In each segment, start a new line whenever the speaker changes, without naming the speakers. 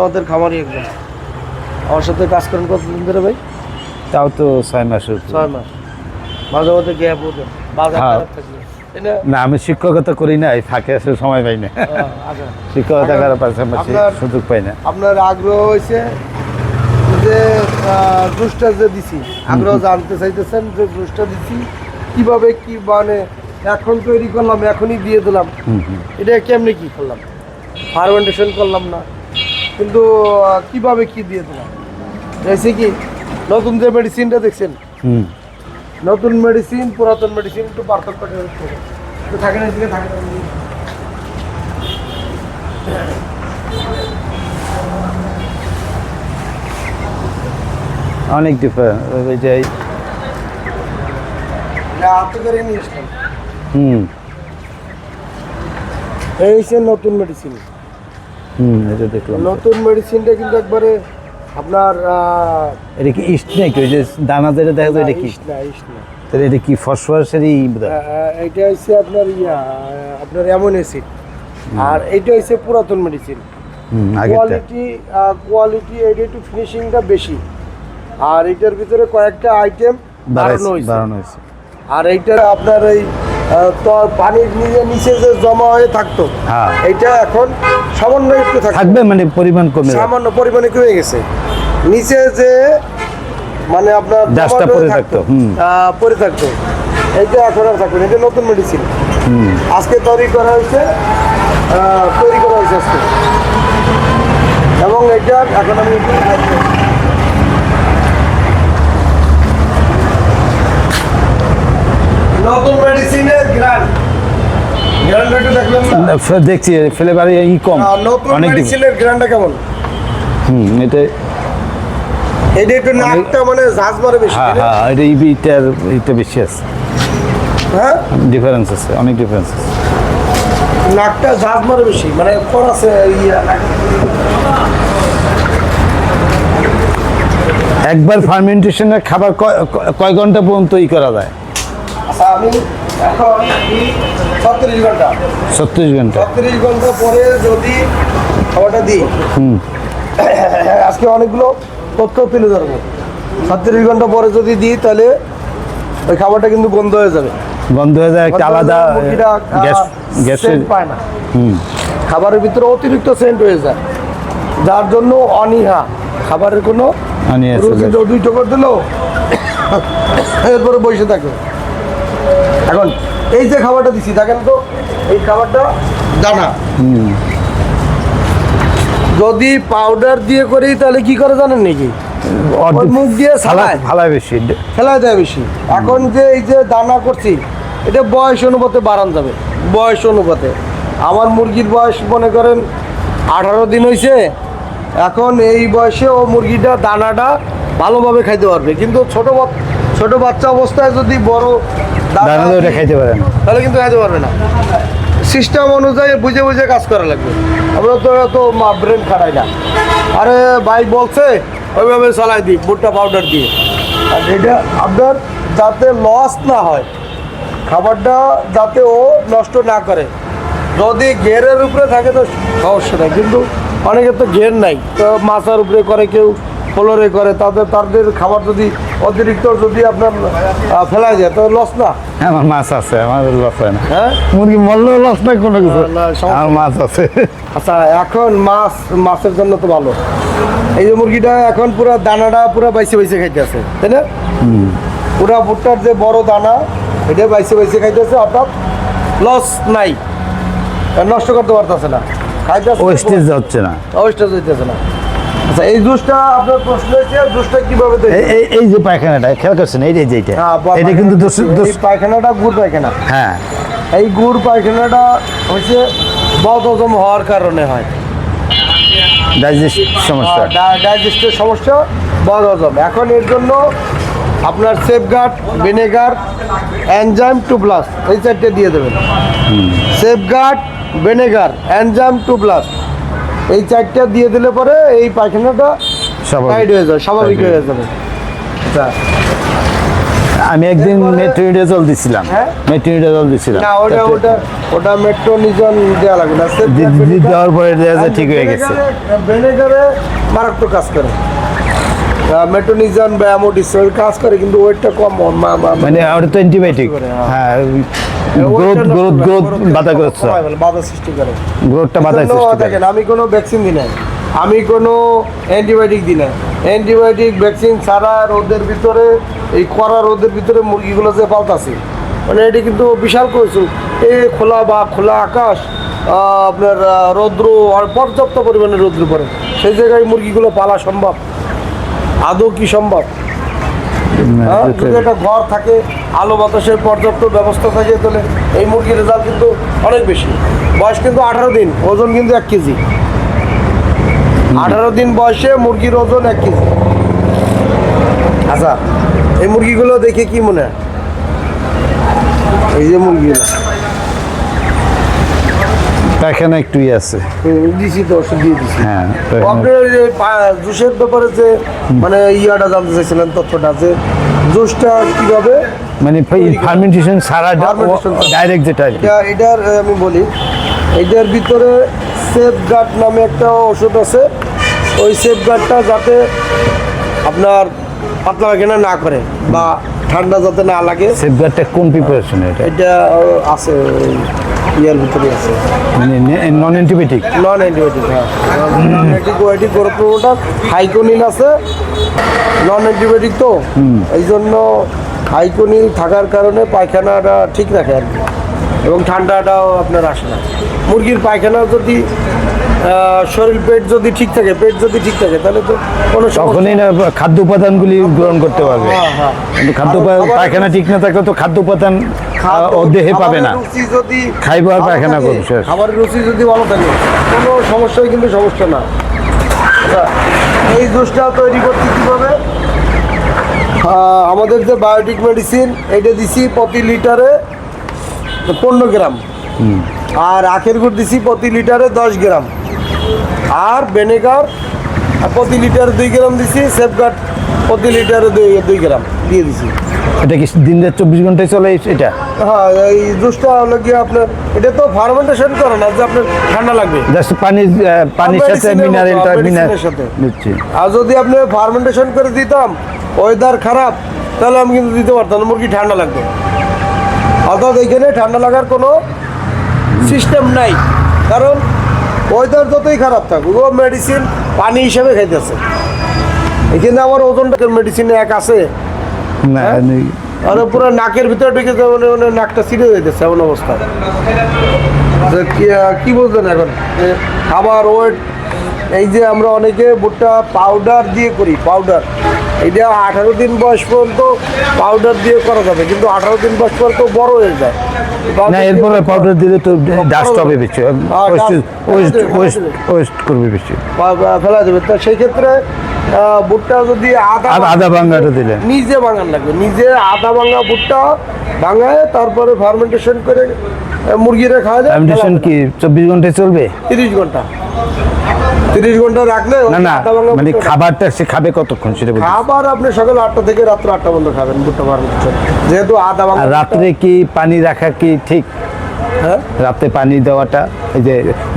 আমাদের খামারি একজন। আমার সাথে কাজ করেন কতদিন ধরে ভাই?
তাও তো ছয় উপরে।
ছয় মাস। মাঝে মধ্যে গ্যাপ হতো বাজার
হ্যাঁ।
খারাপ থাকলে না?
আমি শিক্ষকতা করি না এই ফাঁকে আসলে সময় পাই না।
আচ্ছা।
শিক্ষকতা করার পাশাপাশি সুযোগ পাই না।
আপনার আগ্রহ হয়েছে যে আহ, যে দিছি আগ্রহ জানতে চাইতেছেন যে জুসটা দিছি কীভাবে কি মানে এখন তৈরি করলাম এখনই দিয়ে দিলাম। এটা কেমনে কি করলাম? ফার্মেন্টেশন করলাম না। কিন্তু কীভাবে কি দিয়ে দিলাম এসে কি নতুন যে মেডিসিনটা দেখছেন? নতুন মেডিসিন পুরাতন মেডিসিন একটু পার্থক্য থাকে না এদিকে থাকে
অনেক ডিফারেন্ট ওই যে হুম।
এই হচ্ছে নতুন মেডিসিন
হুম এটা দেখলাম।
নতুন মেডিসিনটা কিন্তু একবারে আপনার
এটা কি ইস্ট নাকি? ওই যে দানা যেটা দেখা যায় এটা কি?
ইস না, ইস না।
তাহলে এটা কি ফসফরাসেরই বোধ হয়।
আহ, এটা হচ্ছে আপনার ইয়া আপনার অ্যামোন অ্যাসিড আর এটা হচ্ছে পুরাতন মেডিসিন কোয়ালিটি কোয়ালিটি এটা একটু ফিনিশিংটা বেশি। আর এটার ভিতরে কয়েকটা আইটেম বাড়ানো হয়েছে আর এইটা আপনার এই তো পানির নিচে নিচে যে জমা হয়ে থাকতো
হ্যাঁ।
এইটা এখন সামান্য একটু থাকবে
মানে পরিমাণ কমে
সামান্য পরিমাণে কমে গেছে। নিচে যে মানে আপনার
ডাস্টটা
জমাট
থাকতো,
পড়ে থাকতো। এইটা এখন আর থাকবে এটা নতুন মেডিসিন আজকে তৈরি করা হয়েছে তৈরি করা হয়েছে আজকে। এবং এটা এখন আমি একটু খাইছি। নতুন মেডিসিনের গ্রান্ড গ্রান্ড একটু দেখলাম না?
না, ফে- দেখছি ফ্লেভার ই কম। অনেক
মেডিসিনের গ্রান্ডটা কেমন?
হুম এটা
এটা একটু নাকটা মানে ঝাঁজ মারে বেশি
হ্যাঁ হ্যাঁ এটা ইবিটার এটা বেশি আছে।
হ্যাঁ?
ডিফারেন্স আছে অনেক ডিফারেন্স আছে।
নাকটা ঝাঁজ মারে বেশি মানে আছে ইয়া।
একবার ফার্মেন্টেশনের খাবার কয়- ঘণ্টা পর্যন্ত ই করা যায়?
আমি এখন ছত্রিশ ঘণ্টা।
ছত্রিশ ঘণ্টা।
ছত্রিশ ঘণ্টা পরে যদি খাবারটা দিই।
হুম।
আজকে অনেকগুলো তথ্য তুলে ধরবো। ছত্রিশ ঘণ্টা পরে যদি দিই তাহলে ওই খাবারটা কিন্তু বন্ধ হয়ে যাবে।
বন্ধ হয়ে যায় একটা আলাদা গ্যাস গ্যাসের
পায় না। খাবারের ভিতরে অতিরিক্ত সেন্ট হয়ে যায়। যার জন্য অনীহা। খাবারের কোনো। দুই টোকর দিল এরপরে বসে থাকে। এখন এই যে খাবারটা দিছি দেখেন তো এই খাবারটা দানা। যদি পাউডার দিয়ে করি তাহলে কি করে জানেন নাকি? মুখ দিয়ে
ফালায়
ছালায়।
ফালায় বেশি।
ফেলা দেয় বেশি। এখন যে এই যে দানা করছি এটা বয়স অনুপাতে বাড়ান যাবে। বয়স অনুপাতে। আমার মুরগির বয়স মনে করেন আঠারো দিন হয়েছে এখন এই বয়সে ও মুরগিটা দানাটা ভালোভাবে খাইতে পারবে। কিন্তু ছোট ছোট বাচ্চা অবস্থায় যদি বড়
দানা ওটা খাইতে পারে না।
তাহলে কিন্তু খাইতে পারবে না। সিস্টেম অনুযায়ী বুঝে বুঝে কাজ করা লাগবে। আমরা তো এত ব্রেন খাটাই না। আরে ভাই বলছে ওইভাবে চালাই দিই ভুট্টা পাউডার দিয়ে। আর এটা আপনার যাতে লস না হয় খাবারটা যাতে ও নষ্ট না করে। যদি ঘেরের উপরে থাকে তো সমস্যা নাই কিন্তু অনেকের তো ঘের নাই। তো মাছের উপরে করে কেউ ফ্লোরে করে তাদের তাদের খাবার যদি অতিরিক্ত যদি আপনার ফেলাই যায় তো লস না?
আমার মাছ আছে আমার লস হয় না।
হ্যাঁ?
মুরগি মরলেও লস নাই কোনো কিছু। আমার মাছ আছে।
আচ্ছা এখন মাছ মাছের জন্য তো ভালো। এই যে মুরগিটা এখন পুরো দানাটা পুরো বাইসে বাইসে খাইতেছে তাই না? পুরা ভুট্টার যে বড় দানা এটা বাইসে বাইসে খাইতেছে অর্থাৎ লস নাই। নষ্ট করতে পারতেছে না। খাইতেছে
ওয়েস্টেজ হচ্ছে না।
ওয়েস্টেজ হইতেছে না। আচ্ছা এই জুসটা আপনার প্রশ্ন হচ্ছে জুসটা কীভাবে তৈরি
এই- এই যে পায়খানাটা খেয়াল করছেন? এই যে যেটা
হ্যাঁ,
এটা কিন্তু
পায়খানাটা গুড় পায়খানা।
হ্যাঁ।
এই গুড় পায়খানাটা হচ্ছে হওয়ার কারণে হয়।
ডাইজেস্ট সমস্যা।
ডাইজেস্টের সমস্যা এখন এর জন্য আপনার Safeguard vinegar enzyme two plus এই চারটে দিয়ে দেবেন। Safeguard vinegar enzyme two plus এই চারটা দিয়ে দিলে পরে এই পায়খানাটা। টাইট হয়ে যাবে স্বাভাবিক হয়ে যাবে। আচ্ছা।
আমি একদিন মেট্রোনিডাজল দিছিলাম।
হ্যাঁ?
মেট্রিনিটা জল দিছিলাম।
না ওটা ওটা ওটা মেট্রোনিজন দেয়া লাগবে না।
দেওয়ার পরে দেয়া যায় ঠিক হয়ে গেছে।
ভিনেগারে মারাত্মক কাজ করে। মেট্রোনিজন বা অ্যামোডিসল কাজ করে কিন্তু ওয়েটটা কম
মানে ওটা তো অ্যান্টিবায়োটিক
হ্যাঁ।
গ্রোথ গ্রোথ গ্রোথ বাধা
ফেলে, বাধা সৃষ্টি করে।
গ্রোথটা বাধা সৃষ্টি করে।
আমি কোনো ভ্যাকসিন দিই নাই। আমি কোনো অ্যান্টিবায়োটিক দিই না অ্যান্টিবায়োটিক ভ্যাকসিন ছাড়া রোদের ভিতরে এই কড়া রোদের ভিতরে মুরগিগুলো যে মানে এটি কিন্তু বিশাল কৌশল। এই খোলা বা খোলা আকাশ আপনার রৌদ্র আর পর্যাপ্ত পরিমাণে রৌদ্র পড়ে। সেই জায়গায় মুরগিগুলো পালা সম্ভব। আদৌ কি সম্ভব? হ্যাঁ, যদি একটা ঘর থাকে আলো বাতাসের পর্যাপ্ত ব্যবস্থা থাকে তাহলে এই মুরগির রেজাল্ট কিন্তু অনেক বেশি। বয়স কিন্তু আঠারো দিন ওজন কিন্তু এক কেজি। আঠারো দিন বয়সে মুরগির ওজন এক কেজি। আচ্ছা এই মুরগিগুলো দেখে কি মনে হয়? এই যে মুরগিগুলো।
পায়খানা একটুই আছে।
দিছি তো ওষুধ দিয়ে দিছি।
হ্যাঁ
ও,
পায়খানা-
আপনি ওই যে জুসের ব্যাপারে যে মানে ইয়াটা জানতে চাইছিলেন তথ্যটা যে জুসটা কীভাবে
মানে ফার্মেন্টেশন
Fermentation
ডাইরেক্ট যেটা
এটা এটার আমি বলি এটার ভিতরে সেফ গার্ড নামে একটা ওষুধ আছে। ওই সেফ গার্ডটা যাতে আপনার পাতলা পায়খানা না করে বা ঠান্ডা যাতে না লাগে।
সেফগার্ডটা কোন প্রিপারেশন এটা?
এটা আছে ইয়ার ভিতরে আছে।
মানে নন অ্যান্টিবায়োটিক
নন অ্যান্টিবায়োটিক হ্যাঁ। নন অ্যান্টিবায়োটিক গ্রোথ প্রমোটার হাইকোনিন আছে। নন অ্যান্টিবায়োটিক তো। এই জন্য হাইকোনিন থাকার কারণে পায়খানাটা ঠিক রাখে আর কি। এবং ঠান্ডাটাও আপনার আসে না। মুরগির পায়খানা যদি শরীর পেট যদি ঠিক থাকে পেট যদি ঠিক থাকে তাহলে তো কোনো
তখনই না খাদ্য উপাদানগুলি গ্রহণ করতে পারবে।
হ্যাঁ, হ্যাঁ।
কিন্তু খাদ্য পায়খানা ঠিক না থাকলে তো খাদ্য উপাদান দেহে পাবে না।
যদি
খাইবো আর পায়খানা করব, শেষ।
খাবারের রুচি যদি ভালো থাকে কোনো সমস্যাই কিন্তু সমস্যা না। আচ্ছা, এই জুসটা তৈরি করতে কীভাবে? আমাদের যে বায়োটিক মেডিসিন এটা দিছি প্রতি লিটারে পনেরো গ্রাম। আর আখের গুড় দিছি প্রতি লিটারে দশ গ্রাম। আর ভিনেগার প্রতি লিটার দুই গ্রাম দিছি সেফগার্ড প্রতি লিটারে দুই দুই গ্রাম দিয়ে দিছি।
এটা কি দিন রাত চব্বিশ ঘন্টায় চলে এটা?
হ্যাঁ এই জুসটা হলো কি আপনার এটা তো ফার্মেন্টেশন করে না যে আপনার ঠান্ডা লাগবে।
জাস্ট পানি পানির সাথে মিনারেলটা মিনারেল
সাথে। আর যদি আপনি ফার্মেন্টেশন করে দিতাম ওয়েদার খারাপ তাহলে আমি কিন্তু দিতে পারতাম না, মুরগি ঠান্ডা লাগবে। অর্থাৎ এখানে ঠান্ডা লাগার কোনো সিস্টেম নাই। কারণ ওয়েদার যতই খারাপ থাকুক ও মেডিসিন পানি হিসেবে খাইতেছে। এখানে আমার ওজনটা মেডিসিন এক আছে।
না
হ্যাঁ? আর পুরো নাকের ভিতরে ঢুকে মানে মানে নাকটা ছিঁড়ে যাইতেছে এমন অবস্থা। যে কি বুঝলেন এখন? খাবার ওয়েট এই যে আমরা অনেকে ভুট্টা পাউডার দিয়ে করি পাউডার এটা আঠারো দিন বয়স পর্যন্ত পাউডার দিয়ে করা যাবে কিন্তু আঠারো দিন বয়স পর্যন্ত বড় হয়ে যায়।
না এরপরে পাউডার দিলে তো ডাস্ট হবে বেশি
হ্যাঁ,
ওয়েস্ট ওয়েস্ট করবে বেশি।
ফেলা দেবে। তো সেই ক্ষেত্রে ভুট্টা যদি আদা
আদা ভাঙ্গাটা দিলে।
নিজে বাঙান লাগবে। নিজে আদা ভাঙা ভুট্টা ভাঙায় তারপরে ফার্মেন্টেশন করে মুরগিরা খাওয়া যায়
ফার্মেন্টেশন কি চব্বিশ ঘন্টায় চলবে?
তিরিশ ঘণ্টা। তিরিশ ঘণ্টা রাখলে
না না মানে খাবারটা সে খাবে কতক্ষণ সেটা বলুন
খাবার আপনি সকাল আটটা থেকে রাত আটটা পর্যন্ত খাবেন ভুট্টা ফার্মেন্টেশন যেহেতু আদা ভাঙা
রাত্রে কি পানি রাখা কি ঠিক?
হ্যাঁ?
রাতে পানি দেওয়াটা এই যে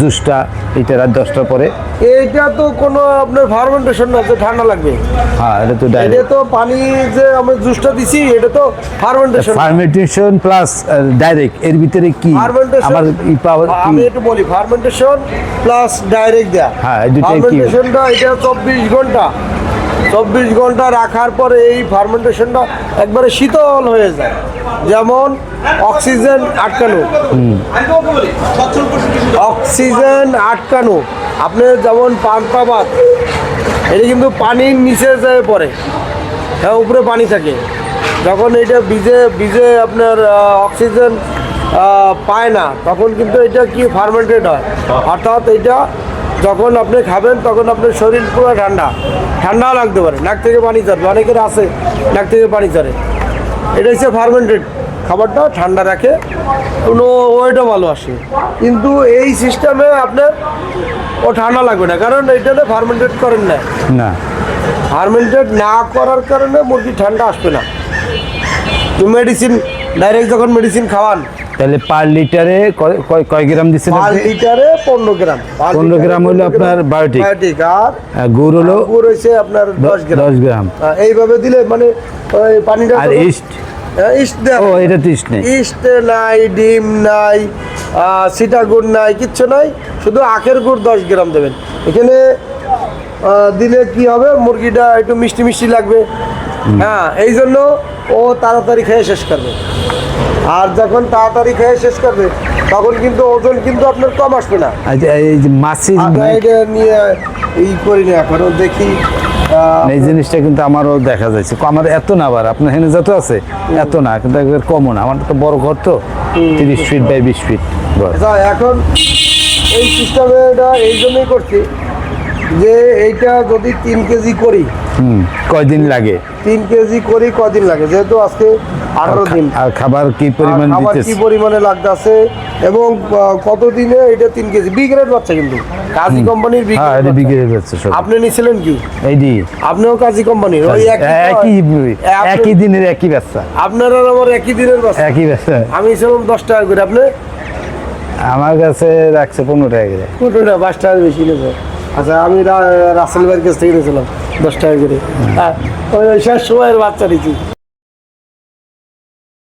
জুসটা এটা রাত দশটার পরে।
এইটা তো কোনো আপনার ফার্মেন্টেশন না যে ঠান্ডা লাগবে।
হ্যাঁ এটা তো
এটা তো পানি যে আমি জুসটা দিছি এটা তো ফার্মেন্টেশন
ফার্মেন্টেশন প্লাস ডাইরেক্ট এর ভিতরে কি? আমার ই পাওয়ার
আমি একটু বলি ফার্মেন্টেশন প্লাস ডাইরেক্ট দেয়া।
হ্যাঁ, এই দুইটাই কি?
ফার্মেন্টেশনটা এটা চব্বিশ ঘণ্টা। চব্বিশ ঘণ্টা রাখার পরে এই ফার্মেন্টেশনটা একবারে শীতল হয়ে যায়। যেমন অক্সিজেন আটকানো। অক্সিজেন আটকানো। আপনি যেমন পান্তা পান্তাবাদ, এটা কিন্তু পানির নিচে যায় পড়ে। হ্যাঁ উপরে পানি থাকে। যখন এটা ভিজে ভিজে আপনার অক্সিজেন পায় না, তখন কিন্তু এটা কি ফার্মেন্টেড হয়? অর্থাৎ এটা যখন আপনি খাবেন তখন আপনার শরীর পুরো ঠান্ডা। ঠান্ডাও লাগতে পারে। নাক থেকে পানি চড়বে অনেকের আছে নাক থেকে পানি চড়ে এটা হচ্ছে ফার্মেন্টেড খাবারটা ঠান্ডা রাখে। কোনো ওয়েটও ভালো আসে। কিন্তু এই সিস্টেমে আপনার ও ঠান্ডা লাগবে না। কারণ এইটাতে ফার্মেন্টেড করেন না।
না।
ফার্মেন্টেড না করার কারণে মুরগি ঠান্ডা আসবে না। তুমি মেডিসিন ডাইরেক্ট যখন মেডিসিন খাওয়ান
তাহলে পার লিটারে কয়- গ্রাম দিচ্ছেন
পার লিটারে পনেরো গ্রাম। পার
15 গ্রাম হলো আপনার বায়োটিক।
বায়োটিক আর
গুড় হলো
গুড় হয়েছে আপনার দশ গ্রাম।
দশ গ্রাম।
এইভাবে দিলে মানে পানিটা
আর ইস্ট?
হ্যাঁ, ইস্ট
ও এটা তো ইস্ট নেই।
ইস্ট নাই ডিম নাই সিটা গুড় নাই কিচ্ছু নাই। শুধু আখের গুড় দশ গ্রাম দেবেন। এখানে দিলে কি হবে? মুরগিটা একটু মিষ্টি মিষ্টি লাগবে। হ্যাঁ এই জন্য ও তাড়াতাড়ি খেয়ে শেষ করবে। আর যখন তাড়াতাড়ি খেয়ে শেষ করবে তখন কিন্তু ওজন কিন্তু আপনার কম আসবে না।
এই যে মাছি
এটা নিয়ে ই করি না এখনও দেখি
এই জিনিসটা কিন্তু আমারও দেখা যাচ্ছে। আমার এত না আবার আপনার হেনে যত আছে এত না কিন্তু একবার কমও না। আমার তো বড় ঘর তো তিরিশ ফিট বাই বিশ ফিট
আচ্ছা এখন এই সিস্টেমে এটা এই জন্যই করছি যে এইটা যদি তিন কেজি করি
হুম কয়দিন লাগে?
তিন কেজি করি কদিন লাগে? যেহেতু আজকে আঠারো দিন।
আর খাবার কি পরিমাণ
খাবার কি পরিমাণে লাগতেছে এবং কত দিনে এটা তিন কেজি? বি গ্রেড বাচ্চা কিন্তু। কাজী কোম্পানির বি
হ্যাঁ হয়ে
আপনি নিছিলেন কি?
এইটি
আপনিও কাজী কোম্পানির ওই একই
একই দিনের একই
আপনার আর আমার একই দিনের বাচ্চা।
একই ব্যবসা
আমি ছিলাম দশ টাকা করে। আপনি?
আমার কাছে রাখছে পনেরো টাকা করে।
কোটোটা পাঁচ টাকা বেশি নেব। আচ্ছা আমি রাসেল ভাইয়ের কাছ থেকে নিয়েছিলাম দশ টাকা করে। হ্যাঁ ওই শেষ সময়ের বাচ্চা নিচ্ছি